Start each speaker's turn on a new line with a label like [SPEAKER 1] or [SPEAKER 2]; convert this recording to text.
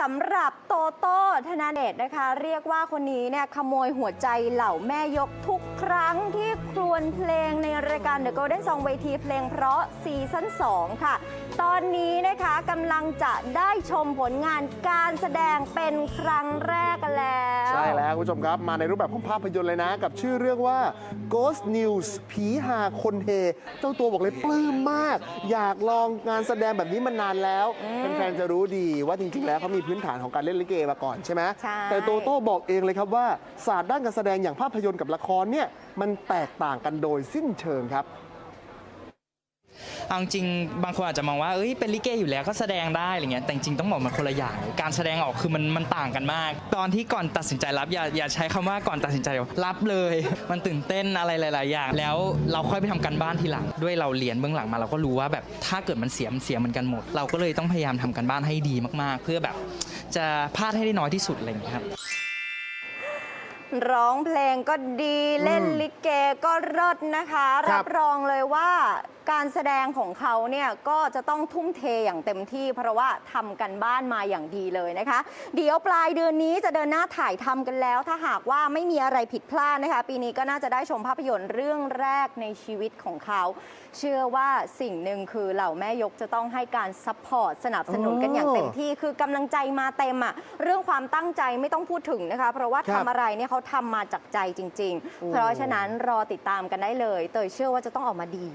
[SPEAKER 1] สำหรับโตโต้ธนาเดชนะคะ เรียกว่าคนนี้เนี่ยขโมยหัวใจเหล่าแม่ยกทุกครั้งที่ครวญเพลงในรายการ The Golden Song เวทีเพลงเพราะซีซั่น2ค่ะ ตอนนี้ กำลังจะได้ชมผลงานการแสดงเป็นครั้งแรกกันแล้ว
[SPEAKER 2] ใช่แล้วคุณผู้ชมครับ มาในรูปแบบของภาพยนตร์เลยนะ กับชื่อเรื่องว่า Ghost News ผีหาคนเฮ เจ้าตัวบอกเลยปลื้มมาก อยากลองงานแสดงแบบนี้มานานแล้วแฟนๆจะรู้ดีว่าจริงๆแล้วเขามีพื้นฐานของการเล่นลิเกมาก่อนใช่ไหม
[SPEAKER 1] ใช่
[SPEAKER 2] แต่โตโต้บอกเองเลยครับว่าศาสตร์ด้านการแสดงอย่างภาพยนตร์กับละครเนี่ยมันแตกต่างกันโดยสิ้นเชิงครับ
[SPEAKER 3] เอาจริงบางคนอาจจะมองว่าเอ้ยเป็นลิเกอยู่แล้วก็แสดงได้อะไรเงี้ยแต่จริงต้องบอกมันคนละอย่างการแสดงออกคือมันมันต่างกันมาก ตอนที่ก่อนตัดสินใจรับอย่าอย่าใช้คำว่าก่อนตัดสินใจรับเลย มันตื่นเต้นอะไรหลาย ๆ อย่าง แล้วเราค่อยไปทำการบ้านทีหลัง ด้วยเราเรียนเบื้องหลังมาเราก็รู้ว่าแบบถ้าเกิดมันเสียมันเสียเหมือนกันหมด เราก็เลยต้องพยายามทำการบ้านให้ดีมาก ๆ เพื่อแบบจะพลาดให้ได้น้อยที่สุดอะไรอย่างเงี้ยครับ
[SPEAKER 1] ร้องเพลงก็ดีเล่นลิเกก็เลิศนะคะ
[SPEAKER 2] ครั
[SPEAKER 1] รับ บรองเลยว่าการแสดงของเขาเนี่ยก็จะต้องทุ่มเทอย่างเต็มที่ เพราะว่าทำกันบ้านมาอย่างดีเลยนะคะ เดี๋ยวปลายเดือนนี้จะเดินหน้าถ่ายทำกันแล้ว ถ้าหากว่าไม่มีอะไรผิดพลาดนะคะ ปีนี้ก็น่าจะได้ชมภาพยนตร์เรื่องแรกในชีวิตของเขา เชื่อว่าสิ่งหนึ่งคือเหล่าแม่ยกจะต้องให้การซัพพอร์ตสนับสนุนกันอย่างเต็มที่คือกำลังใจมาเต็มอะเรื่องความตั้งใจไม่ต้องพูดถึงนะคะ เพราะว่า
[SPEAKER 2] ครั
[SPEAKER 1] ทำ
[SPEAKER 2] บ
[SPEAKER 1] อะไรเนี่ยเขาทำมาจากใจจริง
[SPEAKER 2] โอ้
[SPEAKER 1] ๆเพราะฉะนั้นรอติดตามกันได้เลย เตยเชื่อว่าจะต้องออกมาดี